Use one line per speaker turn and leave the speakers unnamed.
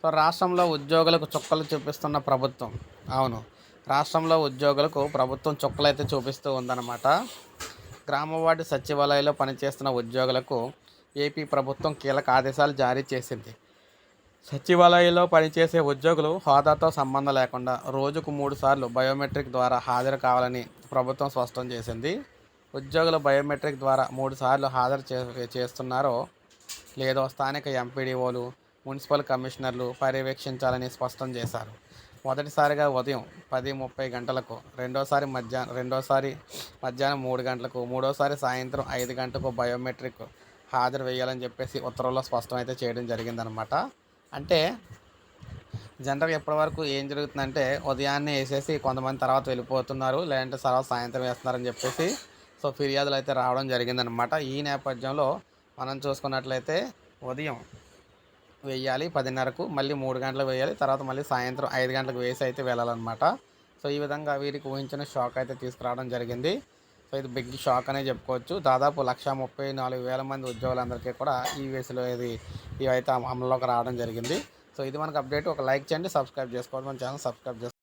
So రాష్ట్రంలో ఉద్యోగులకు చుక్కలు చూపిస్తున్న ప్రభుత్వం. అవును. రాష్ట్రంలో ఉద్యోగులకు ప్రభుత్వం చుక్కలు అయితే చూపిస్తూ ఉందన్నమాట. గ్రామవార్డు సచివాలయంలో పనిచేస్తున్న ఉద్యోగులకు ఏపీ ప్రభుత్వం కీలక ఆదేశాలు జారీ చేసింది. సచివాలయంలో పనిచేసే ఉద్యోగులు హోదాతో సంబంధం లేకుండా రోజుకు మూడు సార్లు బయోమెట్రిక్ ద్వారా హాజరు కావాలని ప్రభుత్వం స్పష్టం చేసింది. ఉద్యోగులు బయోమెట్రిక్ ద్వారా మూడు సార్లు హాజరు చే చేస్తున్నారో లేదో స్థానిక ఎంపీడీఓలు మున్సిపల్ కమిషనర్లు పర్యవేక్షించాలని స్పష్టం చేశారు. మొదటిసారిగా ఉదయం పది ముప్పై గంటలకు రెండోసారి మధ్యాహ్నం రెండోసారి మధ్యాహ్నం మూడు గంటలకు మూడోసారి సాయంత్రం ఐదు గంటలకు బయోమెట్రిక్ హాజరు వేయాలని చెప్పేసి ఉత్తర్వుల్లో స్పష్టం అయితే చేయడం జరిగిందనమాట అంటే జనరల్గా ఎప్పటివరకు ఏం జరుగుతుందంటే ఉదయాన్నే వేసేసి కొంతమంది తర్వాత వెళ్ళిపోతున్నారు లేదంటే తర్వాత సాయంత్రం వేస్తున్నారని చెప్పేసి సో ఫిర్యాదులు అయితే రావడం జరిగిందనమాట ఈ నేపథ్యంలో మనం చూసుకున్నట్లయితే ఉదయం వేయాలి పదిన్నరకు మళ్ళీ మూడు గంటలకు వేయాలి తర్వాత మళ్ళీ సాయంత్రం ఐదు గంటలకు వేసి అయితే వెళ్ళాలన్నమాట. సో ఈ విధంగా వీరికి ఊహించిన షాక్ అయితే తీసుకురావడం జరిగింది. సో ఇది బిగ్ షాక్ అనే చెప్పుకోవచ్చు. దాదాపు లక్ష ముప్పై నాలుగు వేల మంది ఉద్యోగులందరికీ కూడా ఈ వేసులో ఇది ఇవైతే అమల్లోకి రావడం జరిగింది. సో ఇది మనకు అప్డేట్. ఒక లైక్ చేయండి సబ్స్క్రైబ్ చేసుకోవడం మన ఛానల్ సబ్స్క్రైబ్ చేసుకోండి.